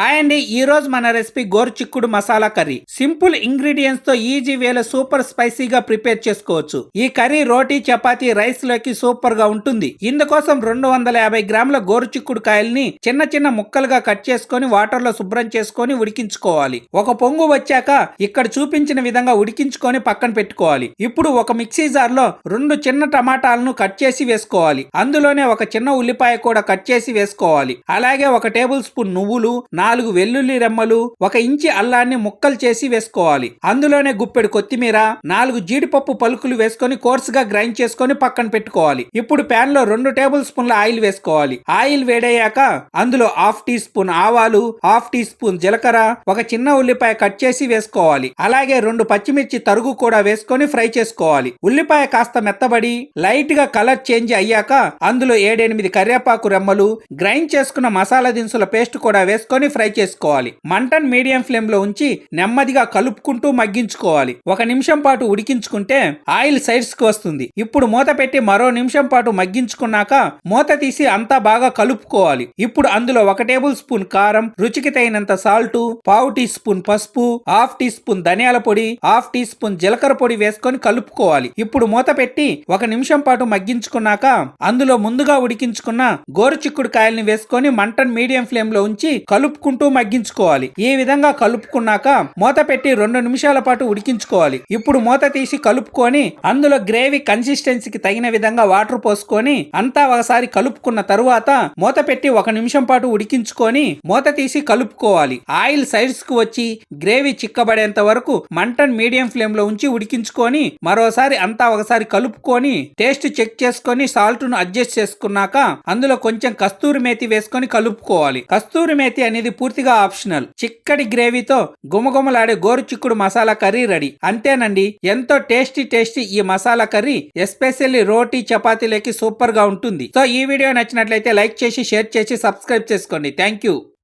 Hi అండి ఈ రోజు మన రెసిపీ గోరు చిక్కుడు మసాలా కర్రీ. సింపుల్ ఇంగ్రీడియంట్స్తో ఈజీ వేలో సూపర్ స్పైసీగా ప్రిపేర్ చేసుకోవచ్చు. ఈ కర్రీ రోటీ చపాతీ రైస్లోకి సూపర్గా ఉంటుంది. ఇందుకోసం రెండు వందల యాభై గ్రాముల గోరు చిక్కుడు కాయల్ని చిన్న చిన్న ముక్కలుగా కట్ చేసుకొని వాటర్లో శుభ్రం చేసుకొని ఉడికించుకోవాలి. ఒక పొంగు వచ్చాక ఇక్కడ చూపించిన విధంగా ఉడికించుకొని పక్కన పెట్టుకోవాలి. ఇప్పుడు ఒక మిక్సీ జార్లో రెండు చిన్న టమాటాలను కట్ చేసి వేసుకోవాలి. అందులోనే ఒక చిన్న ఉల్లిపాయ కూడా కట్ చేసి వేసుకోవాలి. అలాగే ఒక టేబుల్ స్పూన్ నువ్వులు నాలుగు వెల్లుల్లి రెమ్మలు ఒక ఇంచి అల్లాన్ని ముక్కలు చేసి వేసుకోవాలి. అందులోనే గుప్పెడు కొత్తిమీర నాలుగు జీడిపప్పు పలుకులు వేసుకొని కోర్సుగా గ్రైండ్ చేసుకొని పక్కన పెట్టుకోవాలి. ఇప్పుడు ప్యాన్లో రెండు టేబుల్ స్పూన్ల ఆయిల్ వేసుకోవాలి. ఆయిల్ వేడయ్యాక అందులో హాఫ్ టీ స్పూన్ ఆవాలు హాఫ్ టీ స్పూన్ జీలకర్ర ఒక చిన్న ఉల్లిపాయ కట్ చేసి వేసుకోవాలి. అలాగే రెండు పచ్చిమిర్చి తరుగు కూడా వేసుకొని ఫ్రై చేసుకోవాలి. ఉల్లిపాయ కాస్త మెత్తబడి లైట్గా కలర్ చేంజ్ అయ్యాక అందులో ఏడెనిమిది కరివేపాకు రెమ్మలు గ్రైండ్ చేసుకున్న మసాలా దినుసుల పేస్ట్ కూడా వేసుకొని ఫ్రై చేసుకోవాలి. మంటన్ మీడియం ఫ్లేమ్లో ఉంచి నెమ్మదిగా కలుపుకుంటూ మగ్గించుకోవాలి. ఒక నిమిషం పాటు ఉడికించుకుంటే ఆయిల్ సైడ్స్కి వస్తుంది. ఇప్పుడు మూత పెట్టి మరో నిమిషం పాటు మగ్గించుకున్నాక మూత తీసి అంతా బాగా కలుపుకోవాలి. ఇప్పుడు అందులో ఒక టేబుల్ స్పూన్ కారం రుచికి తగినంత సాల్ట్ పావు టీ స్పూన్ పసుపు హాఫ్ టీ స్పూన్ ధనియాల పొడి హాఫ్ టీ స్పూన్ జీలకర్ర పొడి వేసుకొని కలుపుకోవాలి. ఇప్పుడు మూత పెట్టి ఒక నిమిషం పాటు మగ్గించుకున్నాక అందులో ముందుగా ఉడికించుకున్న గోరు చిక్కుడు కాయల్ని వేసుకొని మంటన్ మీడియం ఫ్లేమ్లో ఉంచి కలుపుకుంటూ మగ్గించుకోవాలి. ఈ విధంగా కలుపుకున్నాక మూత పెట్టి రెండు నిమిషాల పాటు ఉడికించుకోవాలి. ఇప్పుడు మూత తీసి కలుపుకొని అందులో గ్రేవీ కన్సిస్టెన్సీకి తగిన విధంగా వాటర్ పోసుకొని అంతా ఒకసారి కలుపుకున్న తరువాత మూత పెట్టి ఒక నిమిషం పాటు ఉడికించుకొని మూత తీసి కలుపుకోవాలి. ఆయిల్ సైడ్స్కు వచ్చి గ్రేవీ చిక్కబడేంత వరకు మంటన్ మీడియం ఫ్లేమ్లో ఉంచి ఉడికించుకొని మరోసారి అంతా ఒకసారి కలుపుకొని టేస్ట్ చెక్ చేసుకొని సాల్ట్ను అడ్జస్ట్ చేసుకున్నాక అందులో కొంచెం కస్తూరి మేతి వేసుకొని కలుపుకోవాలి. కస్తూరి మేతి అనేది పూర్తిగా ఆప్షనల్. చిక్కటి గ్రేవీతో గుమగుమలాడే గోరు చిక్కుడు మసాలా కర్రీ రెడీ. అంతేనండి ఎంతో టేస్టీ టేస్టీ ఈ మసాలా కర్రీ ఎస్పెషల్లీ రోటీ చపాతీలకి సూపర్గా ఉంటుంది. సో ఈ వీడియో నచ్చినట్లయితే లైక్ చేసి షేర్ చేసి సబ్స్క్రైబ్ చేసుకోండి. Thank you